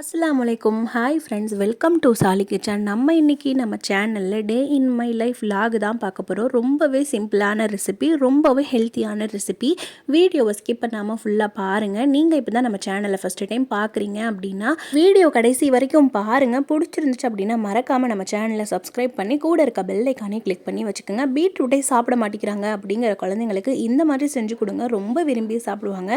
அஸ்லாம் வலைக்கும் hi friends welcome to Sali kitchen நம்ம இன்றைக்கி நம்ம சேனலில் day in my life vlog தான் பார்க்க போகிறோம் ரொம்பவே சிம்பிளான ரெசிபி ரொம்பவே ஹெல்த்தியான ரெசிபி வீடியோவை ஸ்கிப் பண்ணாமல் ஃபுல்லாக பாருங்கள் நீங்கள் இப்போ தான் நம்ம சேனலை ஃபஸ்ட்டு டைம் பார்க்குறீங்க அப்படின்னா வீடியோ கடைசி வரைக்கும் பாருங்கள் பிடிச்சிருந்துச்சு அப்படின்னா மறக்காமல் நம்ம சேனலை சப்ஸ்கிரைப் பண்ணி கூட இருக்க பெல்லைக்கானே கிளிக் பண்ணி வச்சுக்கோங்க. பீட்ரூட்டே சாப்பிட மாட்டேங்கிறாங்க அப்படிங்கிற குழந்தைங்களுக்கு இந்த மாதிரி செஞ்சு கொடுங்க. ரொம்ப விரும்பி சாப்பிடுவாங்க.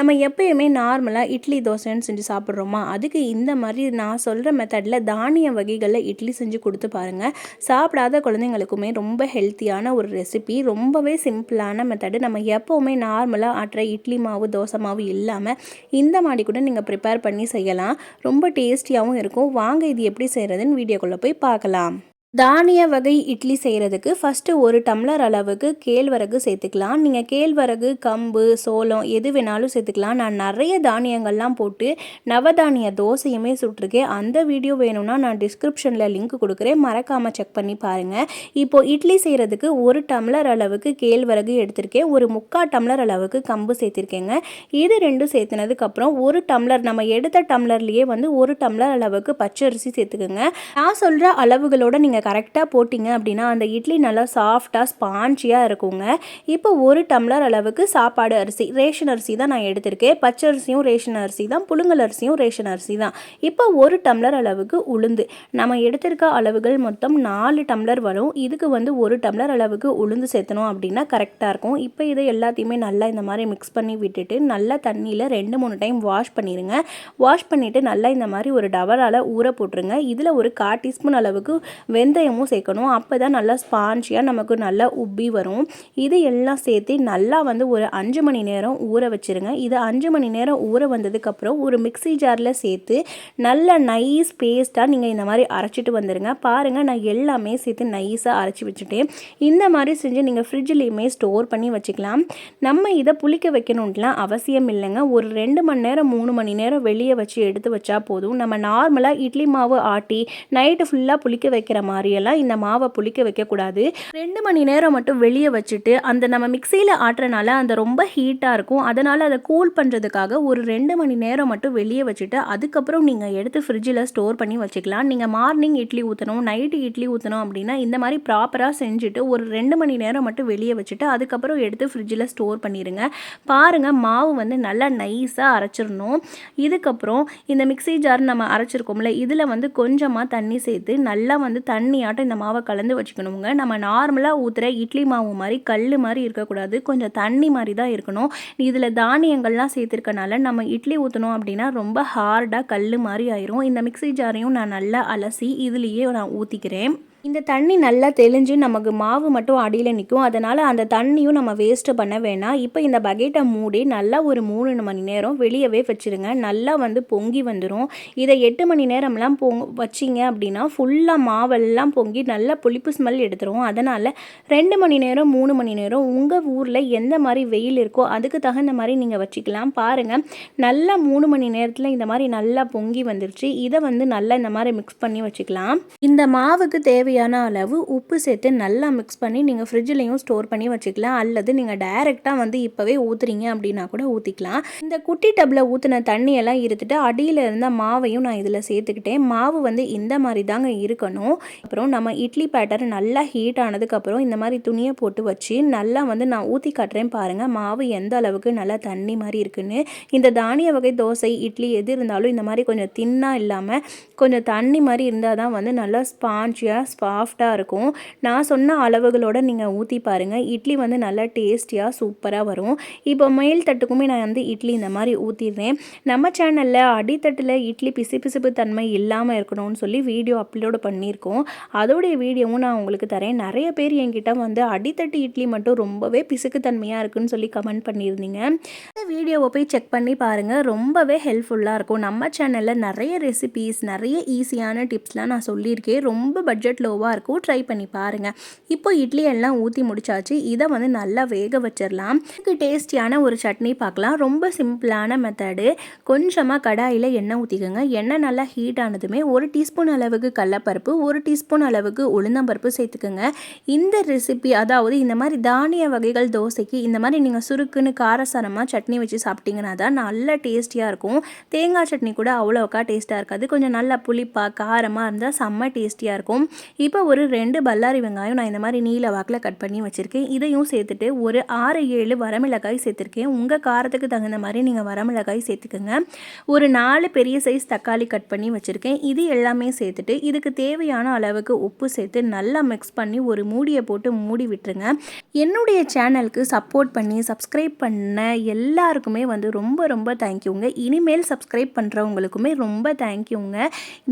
நம்ம எப்பயுமே நார்மலாக இட்லி தோசைன்னு செஞ்சு சாப்பிட்றோமா? அதுக்கு இந்த மாதிரி நான் சொல்கிற மெத்தடில் தானிய வகைகளில் இட்லி செஞ்சு கொடுத்து பாருங்கள் சாப்பிடாத குழந்தைங்களுக்குமே ரொம்ப ஹெல்த்தியான ஒரு ரெசிபி ரொம்பவே சிம்பிளான மெத்தடு நம்ம எப்போவுமே நார்மலாக ஆட்டுற இட்லி மாவு தோசை மாவு இல்லாமல் இந்த மாதிரி கூட நீங்கள் ப்ரிப்பேர் பண்ணி செய்யலாம். ரொம்ப டேஸ்டியாகவும் இருக்கும். வாங்க இது எப்படி செய்கிறதுன்னு வீடியோக்குள்ளே போய் பார்க்கலாம். தானிய வகை இட்லி செய்கிறதுக்கு ஃபஸ்ட்டு ஒரு டம்ளர் அளவுக்கு கேழ்வரகு சேர்த்துக்கலாம். நீங்கள் கேழ்வரகு கம்பு சோளம் எது வேணாலும் சேர்த்துக்கலாம். நான் நிறைய தானியங்கள்லாம் போட்டு நவதானிய தோசையுமே சுட்டிருக்கேன். அந்த வீடியோ வேணும்னா நான் டிஸ்கிரிப்ஷனில் லிங்க் கொடுக்குறேன். மறக்காமல் செக் பண்ணி பாருங்கள் இப்போது இட்லி செய்கிறதுக்கு ஒரு டம்ளர் அளவுக்கு கேழ்வரகு எடுத்திருக்கேன். ஒரு முக்கால் டம்ளர் அளவுக்கு கம்பு சேர்த்துருக்கேங்க. இது ரெண்டும் சேர்த்துனதுக்கப்புறம் ஒரு டம்ளர் நம்ம எடுத்த டம்ளர்லேயே வந்து ஒரு டம்ளர் அளவுக்கு பச்சரிசி சேர்த்துக்கோங்க. நான் சொல்கிற அளவுகளோட நீங்கள் கரெக்டாக போட்டிங்க அப்படின்னா அந்த இட்லி நல்லா சாஃப்டாக ஸ்பான்ச்சியாக இருக்குங்க. இப்போ ஒரு டம்ளர் அளவுக்கு சாப்பாடு அரிசி ரேஷன் அரிசி தான் நான் எடுத்திருக்கேன். பச்சரிசியும் ரேஷன் அரிசி தான் புழுங்கல் அரிசியும் ரேஷன் அரிசி தான். இப்போ ஒரு டம்ளர் அளவுக்கு உளுந்து. நம்ம எடுத்திருக்க அளவுகள் மொத்தம் நாலு டம்ளர் வரும். இதுக்கு வந்து ஒரு டம்ளர் அளவுக்கு உளுந்து சேர்த்தணும் அப்படின்னா கரெக்டாக இருக்கும். இப்போ இதை எல்லாத்தையுமே நல்லா இந்த மாதிரி மிக்ஸ் பண்ணி விட்டுட்டு நல்லா தண்ணியில் ரெண்டு மூணு டைம் வாஷ் பண்ணிடுங்க வாஷ் பண்ணிவிட்டு நல்லா இந்த மாதிரி ஒரு டவரால் ஊற போட்டுருங்க. இதில் ஒரு கால் டீஸ்பூன் அளவுக்கு வெந்த வெந்தயமும் சேர்க்கணும். அப்போ தான் நல்லா ஸ்பான்ஜியாக நமக்கு நல்லா உப்பி வரும். இது எல்லாம் சேர்த்து நல்லா வந்து ஒரு அஞ்சு மணி நேரம் ஊற வச்சுருங்க. இது அஞ்சு மணி நேரம் ஊற வந்ததுக்கப்புறம் ஒரு மிக்சி ஜாரில் சேர்த்து நல்ல நைஸ் பேஸ்ட்டாக நீங்கள் இந்த மாதிரி அரைச்சிட்டு வந்துடுங்க பாருங்கள் நான் எல்லாமே சேர்த்து நைஸாக அரைச்சி வச்சுட்டேன். இந்த மாதிரி செஞ்சு நீங்கள் ஃப்ரிட்ஜ்லேயுமே ஸ்டோர் பண்ணி வச்சுக்கலாம். நம்ம இதை புளிக்க வைக்கணுன்ட்டுலாம் அவசியம் இல்லைங்க. ஒரு ரெண்டு மணி நேரம் மூணு மணி நேரம் வெளியே வச்சு எடுத்து வச்சா போதும். நம்ம நார்மலாக இட்லி மாவு ஆட்டி நைட்டு ஃபுல்லாக புளிக்க வைக்கிற மாதிரி மாதிரியெல்லாம் இந்த மாவை புளிக்க வைக்கக்கூடாது. ரெண்டு மணி நேரம் மட்டும் வெளியே வச்சுட்டு அந்த நம்ம மிக்சியில் ஆட்டுறனால அந்த ரொம்ப ஹீட்டாக இருக்கும். அதனால் அதை கூல் பண்ணுறதுக்காக ஒரு ரெண்டு மணி நேரம் மட்டும் வெளியே வச்சுட்டு அதுக்கப்புறம் நீங்கள் எடுத்து ஃப்ரிட்ஜில் ஸ்டோர் பண்ணி வச்சுக்கலாம். நீங்கள் மார்னிங் இட்லி ஊற்றணும் நைட்டு இட்லி ஊற்றணும் அப்படின்னா இந்த மாதிரி ப்ராப்பராக செஞ்சுட்டு ஒரு ரெண்டு மணி நேரம் மட்டும் வெளியே வச்சுட்டு அதுக்கப்புறம் எடுத்து ஃப்ரிட்ஜில் ஸ்டோர் பண்ணிடுங்க பாருங்கள் மாவு வந்து நல்லா நைஸாக அரைச்சிடணும். இதுக்கப்புறம் இந்த மிக்சி ஜார் நம்ம அரைச்சிருக்கோம்ல இதில் வந்து கொஞ்சமாக தண்ணி சேர்த்து நல்லா வந்து தண்ணி தண்ணியாட்டம் இந்த மாவை கலந்து வச்சுக்கணுங்க. நம்ம நார்மலாக ஊற்றுற இட்லி மாவு மாதிரி கல் மாதிரி இருக்கக்கூடாது. கொஞ்சம் தண்ணி மாதிரி தான் இருக்கணும். இதில் தானியங்கள்லாம் சேர்த்துருக்கனால நம்ம இட்லி ஊற்றணும் அப்படின்னா ரொம்ப ஹார்டாக கல் மாதிரி ஆயிரும். இந்த மிக்சி ஜாரையும் நான் நல்லா அலசி இதுலேயே நான் ஊற்றிக்கிறேன் இந்த தண்ணி நல்லா தெளிஞ்சு நமக்கு மாவு மட்டும் அடியில் நிற்கும் அதனால் அந்த தண்ணியும் நம்ம வேஸ்ட்டு பண்ண வேணாம். இப்போ இந்த பக்கெட்டை மூடி நல்லா ஒரு மூணு மணி நேரம் வெளியவே வச்சுருங்க. நல்லா வந்து பொங்கி வந்துடும் இதை எட்டு மணி நேரம்லாம் பொங் வச்சிங்க அப்படின்னா ஃபுல்லாக மாவெல்லாம் பொங்கி நல்லா புளிப்பு ஸ்மெல் எடுத்துரும். அதனால் ரெண்டு மணி நேரம் மூணு மணி நேரம் உங்கள் ஊரில் எந்த மாதிரி வெயில் இருக்கோ அதுக்கு தகுந்த மாதிரி நீங்கள் வச்சுக்கலாம். பாருங்கள் நல்லா மூணு மணி நேரத்தில் இந்த மாதிரி நல்லா பொங்கி வந்துருச்சு. இதை வந்து நல்லா இந்த மாதிரி மிக்ஸ் பண்ணி வச்சுக்கலாம். இந்த மாவுக்கு தேவை தேவையான அளவு உப்பு சேர்த்து நல்லா மிக்ஸ் பண்ணி நீங்கள் ஃப்ரிட்ஜ்லேயும் ஸ்டோர் பண்ணி வச்சுக்கலாம். அல்லது நீங்கள் டைரெக்டாக வந்து இப்போவே ஊற்றுறீங்க அப்படின்னா கூட ஊற்றிக்கலாம் இந்த குட்டி டப்பில் ஊற்றின தண்ணியெல்லாம் இருந்துட்டு அடியில் இருந்த மாவையும் நான் இதில் சேர்த்துக்கிட்டேன். மாவு வந்து இந்த மாதிரி தாங்க இருக்கணும். அப்புறம் நம்ம இட்லி பேட்டர் நல்லா ஹீட் ஆனதுக்கப்புறம் இந்த மாதிரி துணியை போட்டு வச்சு நல்லா வந்து நான் ஊற்றி காட்டுறேன் பாருங்கள் மாவு எந்த அளவுக்கு நல்லா தண்ணி மாதிரி இருக்குன்னு. இந்த தானிய வகை தோசை இட்லி எது இருந்தாலும் இந்த மாதிரி கொஞ்சம் தின்னாக இல்லாமல் கொஞ்சம் தண்ணி மாதிரி இருந்தால் தான் வந்து நல்லா ஸ்பாஞ்சியாக சாஃப்டாக இருக்கும். நான் சொன்ன அளவுகளோடு நீங்கள் ஊற்றி பாருங்கள் இட்லி வந்து நல்லா டேஸ்டியாக சூப்பராக வரும். இப்போ மேல் தட்டுக்குமே நான் வந்து இட்லி இந்த மாதிரி ஊற்றிடுறேன் நம்ம சேனலில் அடித்தட்டில் இட்லி பிசு பிசுப்பு தன்மை இல்லாமல் இருக்கணும்னு சொல்லி வீடியோ அப்லோடு பண்ணியிருக்கோம். அதோடைய வீடியோவும் நான் உங்களுக்கு தரேன். நிறைய பேர் என்கிட்ட வந்து அடித்தட்டு இட்லி மட்டும் ரொம்பவே பிசுக்கு தன்மையாக இருக்குன்னு சொல்லி கமெண்ட் பண்ணியிருந்தீங்க. இந்த வீடியோவை போய் செக் பண்ணி பாருங்கள் ரொம்பவே ஹெல்ப்ஃபுல்லாக இருக்கும். நம்ம சேனலில் நிறைய ரெசிபீஸ் நிறைய ஈஸியான டிப்ஸ்லாம் நான் சொல்லியிருக்கேன். ரொம்ப பட்ஜெட்டில் லோ இருக்கும் ட்ரை பண்ணி பாருங்கள் இப்போ இட்லி எல்லாம் ஊற்றி முடிச்சாச்சு. இதை வந்து நல்லா வேக வச்சிடலாம் இதுக்கு டேஸ்டியான ஒரு சட்னி பார்க்கலாம். ரொம்ப சிம்பிளான மெத்தடு கொஞ்சமாக கடாயில் எண்ணெய் ஊற்றிக்கோங்க எண்ணெய் நல்லா ஹீட் ஆனதுமே ஒரு டீஸ்பூன் அளவுக்கு கடலப்பருப்பு ஒரு டீஸ்பூன் அளவுக்கு உளுந்தம்பருப்பு சேர்த்துக்கோங்க. இந்த ரெசிபி அதாவது இந்த மாதிரி தானிய வகைகள் தோசைக்கு இந்த மாதிரி நீங்கள் சுருக்குன்னு காரசாரமாக சட்னி வச்சு சாப்பிட்டீங்கன்னா தான் நல்ல டேஸ்டியாக இருக்கும். தேங்காய் சட்னி கூட அவ்வளோக்கா டேஸ்ட்டாக இருக்காது. கொஞ்சம் நல்லா புளிப்பாக காரமாக இருந்தால் செம்ம டேஸ்டியாக இருக்கும். இப்போ ஒரு ரெண்டு பல்லாரி வெங்காயம் நான் இந்த மாதிரி நீல வாக்கில் கட் பண்ணி வச்சுருக்கேன். இதையும் சேர்த்துட்டு ஒரு ஆறு ஏழு வரமிளகாய் சேர்த்துருக்கேன். உங்கள் காரத்துக்கு தகுந்த மாதிரி நீங்கள் வரமிளகாய் சேர்த்துக்கோங்க. ஒரு நாலு பெரிய சைஸ் தக்காளி கட் பண்ணி வச்சுருக்கேன். இது எல்லாமே சேர்த்துட்டு இதுக்கு தேவையான அளவுக்கு உப்பு சேர்த்து நல்லா மிக்ஸ் பண்ணி ஒரு மூடியை போட்டு மூடி விட்டுருங்க. என்னுடைய சேனலுக்கு சப்போர்ட் பண்ணி சப்ஸ்கிரைப் பண்ண எல்லாருக்குமே வந்து ரொம்ப ரொம்ப தேங்க்யூங்க இனிமேல் சப்ஸ்கிரைப் பண்ணுறவங்களுக்குமே ரொம்ப தேங்க்யூங்க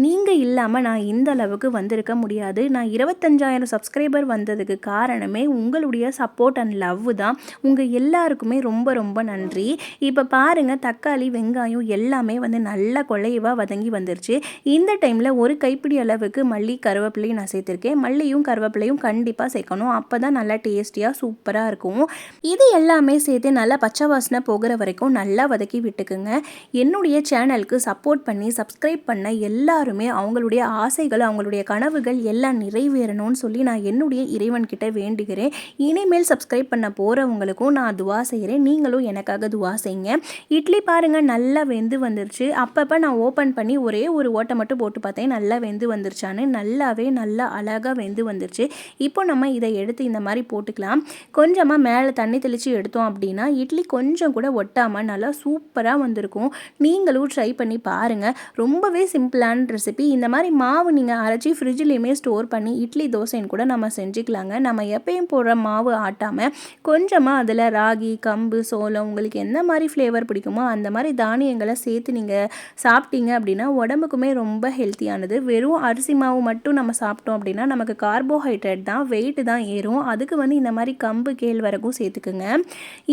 நீங்கள் இல்லாமல் நான் இந்த அளவுக்கு வந்திருக்க முடியாது. நான் இருபத்தஞ்சாயிரம் சப்ஸ்கிரைபர் வந்ததுக்கு காரணமே உங்களுடைய சப்போர்ட் அண்ட் லவ் தான். உங்கள் எல்லாருக்குமே ரொம்ப ரொம்ப நன்றி. இப்போ பாருங்கள் தக்காளி வெங்காயம் எல்லாமே வந்து நல்லா குழைவாக வதங்கி வந்துருச்சு. இந்த டைமில் ஒரு கைப்பிடி அளவுக்கு மல்லி கருவேப்பிலையும் நான் சேர்த்துருக்கேன். மல்லியும் கருவேப்பிலையும் கண்டிப்பாக சேர்க்கணும். அப்போ தான் நல்லா டேஸ்டியாக சூப்பராக இருக்கும். இது எல்லாமே சேர்த்து நல்லா பச்சை வாசனை போகிற வரைக்கும் நல்லா வதக்கி விட்டுக்குங்க. என்னுடைய சேனலுக்கு சப்போர்ட் பண்ணி சப்ஸ்கிரைப் பண்ண எல்லாருமே அவங்களுடைய ஆசைகள் அவங்களுடைய கனவுகள் எல்லாம் நிறைவேறணும்னு சொல்லி நான் என்னுடைய இறைவன்கிட்ட வேண்டுகிறேன். இனிமேல் சப்ஸ்கிரைப் பண்ண போகிறவங்களுக்கும் நான் துவா செய்கிறேன். நீங்களும் எனக்காக துவா செய்யுங்க. இட்லி பாருங்கள் நல்லா வெந்து வந்துருச்சு. அப்பப்போ நான் ஓப்பன் பண்ணி ஒரே ஒரு ஓட்டை மட்டும் போட்டு பார்த்தேன். நல்லா வெந்து வந்துருச்சான்னு. நல்லாவே நல்லா அழகாக வெந்து வந்துருச்சு. இப்போ நம்ம இதை எடுத்து இந்த மாதிரி போட்டுக்கலாம். கொஞ்சமாக மேலே தண்ணி தெளித்து எடுத்தோம் அப்படின்னா இட்லி கொஞ்சம் கூட ஒட்டாமல் நல்லா சூப்பராக வந்திருக்கும். நீங்களும் ட்ரை பண்ணி பாருங்கள் ரொம்பவே சிம்பிளான ரெசிபி இந்த மாதிரி மாவு நீங்கள் அரைச்சி ஃப்ரிட்ஜ்லேயுமே ஸ்டோர் பண்ணி இட்லி தோசைன்னு கூட நம்ம செஞ்சுக்கலாங்க. நம்ம எப்பயும் போடுற மாவு ஆட்டாமல் கொஞ்சமாக அதில் ராகி கம்பு சோளம் உங்களுக்கு எந்த மாதிரி ஃப்ளேவர் பிடிக்குமோ அந்த மாதிரி தானியங்களை சேர்த்து நீங்கள் சாப்பிட்டீங்க அப்படின்னா உடம்புக்குமே ரொம்ப ஹெல்த்தியானது வெறும் அரிசி மாவு மட்டும் நம்ம சாப்பிட்டோம் அப்படின்னா நமக்கு கார்போஹைட்ரேட் தான் வெயிட் தான் ஏறும். அதுக்கு வந்து இந்த மாதிரி கம்பு கேழ்வரகும் சேர்த்துக்குங்க.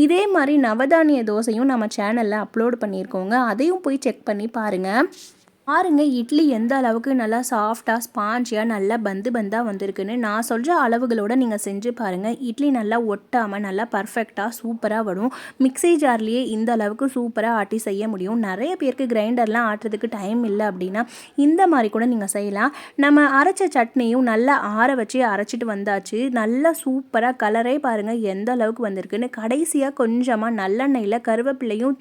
இதே மாதிரி நவதானிய தோசையும் நம்ம சேனலில் அப்லோட் பண்ணியிருக்கோங்க. அதையும் போய் செக் பண்ணி பாருங்கள் பாருங்க இட்லி எந்த அளவுக்கு நல்லா சாஃப்டாக ஸ்பாஞ்சியாக நல்லா பந்து பந்தாக வந்திருக்குன்னு நான் சொல்கிற அளவுகளோடு நீங்கள் செஞ்சு பாருங்கள் இட்லி நல்லா ஒட்டாமல் நல்லா பர்ஃபெக்டாக சூப்பராக வரும். மிக்ஸி ஜார்லேயே இந்த அளவுக்கு சூப்பராக ஆட்டி செய்ய முடியும். நிறைய பேருக்கு கிரைண்டர்லாம் ஆட்டுறதுக்கு டைம் இல்லை அப்படின்னா இந்த மாதிரி கூட நீங்கள் செய்யலாம். நம்ம அரைச்ச சட்னியும் நல்லா ஆற வச்சு அரைச்சிட்டு வந்தாச்சு. நல்லா சூப்பராக கலரே பாருங்கள் எந்த அளவுக்கு வந்திருக்குன்னு. கடைசியாக கொஞ்சமாக நல்லெண்ணெயில் கருவேப்பிலையும்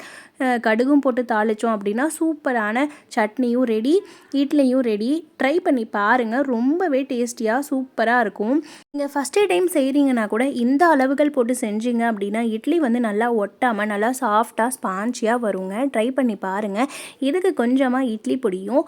கடுகும் போட்டு தாளித்தோம் அப்படின்னா சூப்பரான சட்னியும் சட்னியும் ரெடி இட்லியும் ரெடி ட்ரை பண்ணி பாருங்கள் ரொம்பவே டேஸ்டியாக சூப்பராக இருக்கும். நீங்கள் ஃபஸ்ட்டே டைம் செய்கிறீங்கன்னா கூட இந்த அளவுகள் போட்டு செஞ்சீங்க அப்படின்னா இட்லி வந்து நல்லா ஒட்டாமல் நல்லா சாஃப்டாக ஸ்பான்ச்சியாக வருங்க. ட்ரை பண்ணி பாருங்கள் இதுக்கு கொஞ்சமாக இட்லி பொடியும்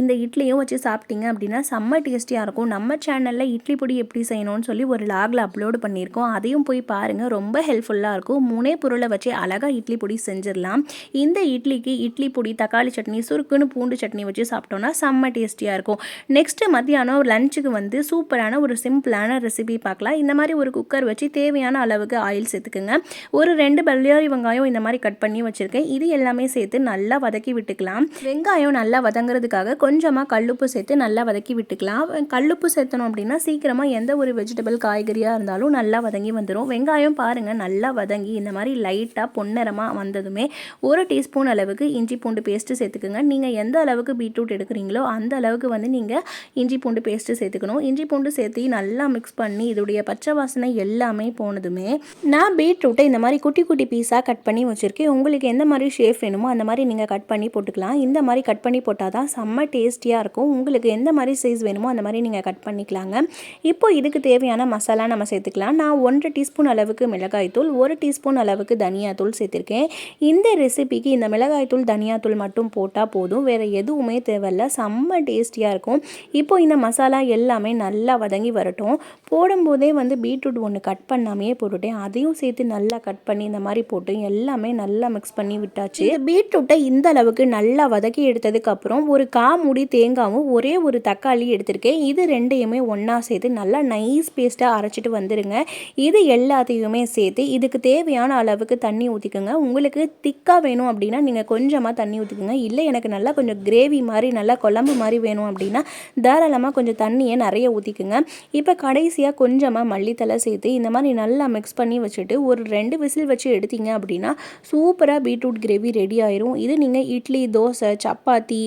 இந்த இட்லியும் வச்சு சாப்பிட்டீங்க அப்படின்னா செம்ம டேஸ்டியாக இருக்கும். நம்ம சேனலில் இட்லி பொடி எப்படி செய்யணும்னு சொல்லி ஒரு லாகில் அப்லோடு பண்ணியிருக்கோம். அதையும் போய் பாருங்கள் ரொம்ப ஹெல்ப்ஃபுல்லாக இருக்கும். மூணே பொருளை வச்சு அழகாக இட்லி பொடி செஞ்சிடலாம். இந்த இட்லிக்கு இட்லி பொடி தக்காளி சட்னி சுருக்குன்னு பூண்டு பூண்டு சட்னி வச்சு சாப்பிட்டோன்னா செம்ம டேஸ்டியாக இருக்கும். நெக்ஸ்ட்டு மத்தியானம் லஞ்சுக்கு வந்து சூப்பரான ஒரு சிம்பிளான ரெசிபி பார்க்கலாம். இந்த மாதிரி ஒரு குக்கர் வச்சு தேவையான அளவுக்கு ஆயில் சேர்த்துக்குங்க. ஒரு ரெண்டு பல்லியாரி வெங்காயம் இந்த மாதிரி கட் பண்ணி வச்சுருக்கேன். இது எல்லாமே சேர்த்து நல்லா வதக்கி விட்டுக்கலாம். வெங்காயம் நல்லா வதங்குறதுக்காக கொஞ்சமாக கல்லுப்பு சேர்த்து நல்லா வதக்கி விட்டுக்கலாம். கல்லுப்பு சேர்த்தணும் அப்படின்னா சீக்கிரமாக எந்த ஒரு வெஜிடபிள் காய்கறியாக இருந்தாலும் நல்லா வதங்கி வந்துடும் வெங்காயம் பாருங்கள் நல்லா வதங்கி இந்த மாதிரி லைட்டாக பொன்னரமாக வந்ததுமே ஒரு டீஸ்பூன் அளவுக்கு இஞ்சி பூண்டு பேஸ்ட்டு சேர்த்துக்குங்க. நீங்கள் எந்த அளவுக்கு பீட்ரூட் எடுக்கிறீங்களோ அந்த அளவுக்கு வந்து நீங்கள் இஞ்சி பூண்டு பேஸ்ட்டு சேர்த்துக்கணும். இஞ்சி பூண்டு சேர்த்து நல்லா மிக்ஸ் பண்ணி இதோடைய பச்சை வாசனை எல்லாமே போனதுமே நான் பீட்ரூட்டை இந்த மாதிரி குட்டி குட்டி பீஸாக கட் பண்ணி வச்சுருக்கேன். உங்களுக்கு எந்த மாதிரி ஷேப் வேணுமோ அந்த மாதிரி நீங்கள் கட் பண்ணி போட்டுக்கலாம். இந்த மாதிரி கட் பண்ணி போட்டால் தான் செம்ம டேஸ்டியாக இருக்கும். உங்களுக்கு எந்த மாதிரி சைஸ் வேணுமோ அந்த மாதிரி நீங்கள் கட் பண்ணிக்கலாங்க. இப்போ இதுக்கு தேவையான மசாலா நம்ம சேர்த்துக்கலாம். நான் ஒன்றரை டீஸ்பூன் அளவுக்கு மிளகாய்த்தூள் ஒரு டீஸ்பூன் அளவுக்கு தனியாத்தூள் சேர்த்துருக்கேன். இந்த ரெசிபிக்கு இந்த மிளகாய்த்தூள் தனியாத்தூள் மட்டும் போட்டால் போதும். வேறு எதுவுமே தேவையில்ல. செம்ம டேஸ்டியாக இருக்கும். இப்போ இந்த மசாலா எல்லாமே நல்லா வதங்கி வரட்டும். போடும்போதே வந்து பீட்ரூட் ஒன்று கட் பண்ணாமையே போட்டுட்டேன். அதையும் சேர்த்து நல்லா கட் பண்ணி இந்த மாதிரி போட்டு எல்லாமே நல்லா மிக்ஸ் பண்ணி விட்டாச்சு. பீட்ரூட்டை இந்த அளவுக்கு நல்லா வதக்கி எடுத்ததுக்கப்புறம் ஒரு கா முடி தேங்காவும் ஒரே ஒரு தக்காளி எடுத்திருக்கேன். இது ரெண்டையுமே ஒன்றா சேர்த்து நல்லா நைஸ் பேஸ்ட்டாக அரைச்சிட்டு வந்துடுங்க இது எல்லாத்தையுமே சேர்த்து இதுக்கு தேவையான அளவுக்கு தண்ணி ஊற்றிக்கோங்க உங்களுக்கு திக்காக வேணும் அப்படின்னா நீங்கள் கொஞ்சமாக தண்ணி ஊற்றிக்கோங்க இல்லை எனக்கு நல்லா கொஞ்சம் கிரேவி மாதிரி நல்லா குழம்பு மாதிரி வேணும் அப்படின்னா தாராளமாக கொஞ்சம் தண்ணியை நிறைய ஊற்றிக்குங்க இப்போ கடைசியாக கொஞ்சமாக மல்லித்தலை சேர்த்து இந்த மாதிரி நல்லா மிக்ஸ் பண்ணி வச்சுட்டு ஒரு ரெண்டு விசில் வச்சு எடுத்தீங்க அப்படின்னா சூப்பராக பீட்ரூட் கிரேவி ரெடி ஆயிரும். இது நீங்கள் இட்லி தோசை சப்பாத்தி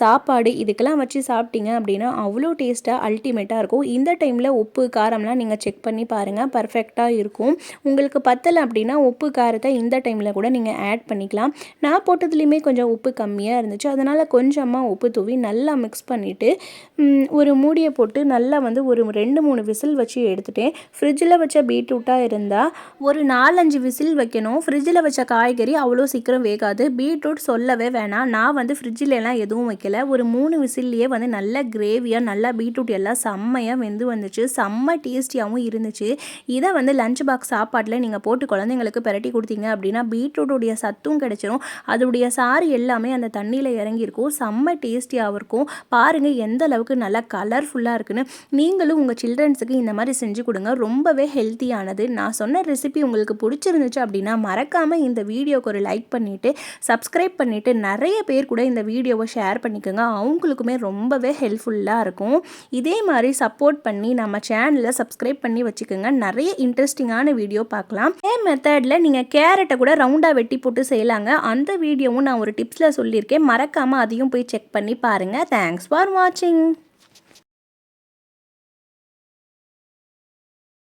சாப்பாடு இதுக்கெல்லாம் வச்சு சாப்பிட்டீங்க அப்படின்னா அவ்வளோ டேஸ்ட்டாக அல்டிமேட்டாக இருக்கும். இந்த டைமில் உப்பு காரம்லாம் நீங்கள் செக் பண்ணி பாருங்கள் பர்ஃபெக்டாக இருக்கும். உங்களுக்கு பத்தலை அப்படின்னா உப்பு காரத்தை இந்த டைமில் கூட நீங்கள் ஆட் பண்ணிக்கலாம். நான் போட்டதுலேயுமே கொஞ்சம் உப்பு கம்மியாக இருந்துச்சு. அதனால் கொஞ்சமாக உப்பு தூவி நல்லா மிக்ஸ் பண்ணிவிட்டு ஒரு மூடியை போட்டு நல்லா வந்து ஒரு ரெண்டு மூணு விசில் வச்சு எடுத்துட்டேன். ஃப்ரிட்ஜில் வச்ச பீட்ரூட்டாக இருந்தால் ஒரு நாலஞ்சு விசில் வைக்கணும். ஃப்ரிட்ஜில் வச்ச காய்கறி அவ்வளோ சீக்கிரம் வேகாது. பீட்ரூட் சொல்லவே வேணாம். நான் வந்து ஃப்ரிட்ஜிலலாம் எதுவும் வைக்கல. ஒரு மூணு விசில்லையே வந்து நல்ல கிரேவியாக நல்லா பீட்ரூட் எல்லாம் செம்மையாக வெந்து வந்துச்சு. செம்ம டேஸ்டியாகவும் இருந்துச்சு. இதை வந்து லஞ்ச் பாக்ஸ் சாப்பாட்டில் நீங்கள் போட்டு குழந்தைங்களுக்கு பிரட்டி கொடுத்தீங்க அப்படின்னா பீட்ரூட்டுடைய சத்தும் கிடைச்சிரும். அதோடைய சாறு எல்லாமே அந்த தண்ணியில் இறங்கியிருக்கும். செம்ம டேஸ்டியாகவும் இருக்கும். பாருங்கள் எந்த அளவுக்கு நல்லா கலர்ஃபுல்லாக இருக்குன்னு. நீங்களும் உங்கள் சில்ட்ரன்ஸுக்கு இந்த மாதிரி செஞ்சு கொடுங்க. ரொம்பவே ஹெல்த்தியானது நான் சொன்ன ரெசிபி உங்களுக்கு பிடிச்சிருந்துச்சு அப்படின்னா மறக்காமல் இந்த வீடியோக்கு ஒரு லைக் பண்ணிவிட்டு சப்ஸ்கிரைப் பண்ணிவிட்டு நிறைய பேர் கூட இந்த வீடியோவை ஷேர் பண்ணிக்கோங்க. அவங்களுக்குமே ரொம்பவே ஹெல்ப்ஃபுல்லாக இருக்கும். இதே மாதிரி சப்போர்ட் பண்ணி நம்ம சேனலை சப்ஸ்கிரைப் பண்ணி வச்சுக்கோங்க. நிறைய இன்ட்ரெஸ்டிங்கான வீடியோ பார்க்கலாம். இதே மெத்தடில் நீங்கள் கேரட்டை கூட ரவுண்டாக வெட்டி போட்டு செய்யலாங்க. அந்த வீடியோவும் நான் ஒரு டிப்ஸில் சொல்லியிருக்கேன். மறக்காமல் அதையும் போய் செக் பண்ணி பாருங்கள் தேங்க்ஸ் ஃபார் வாட்சிங்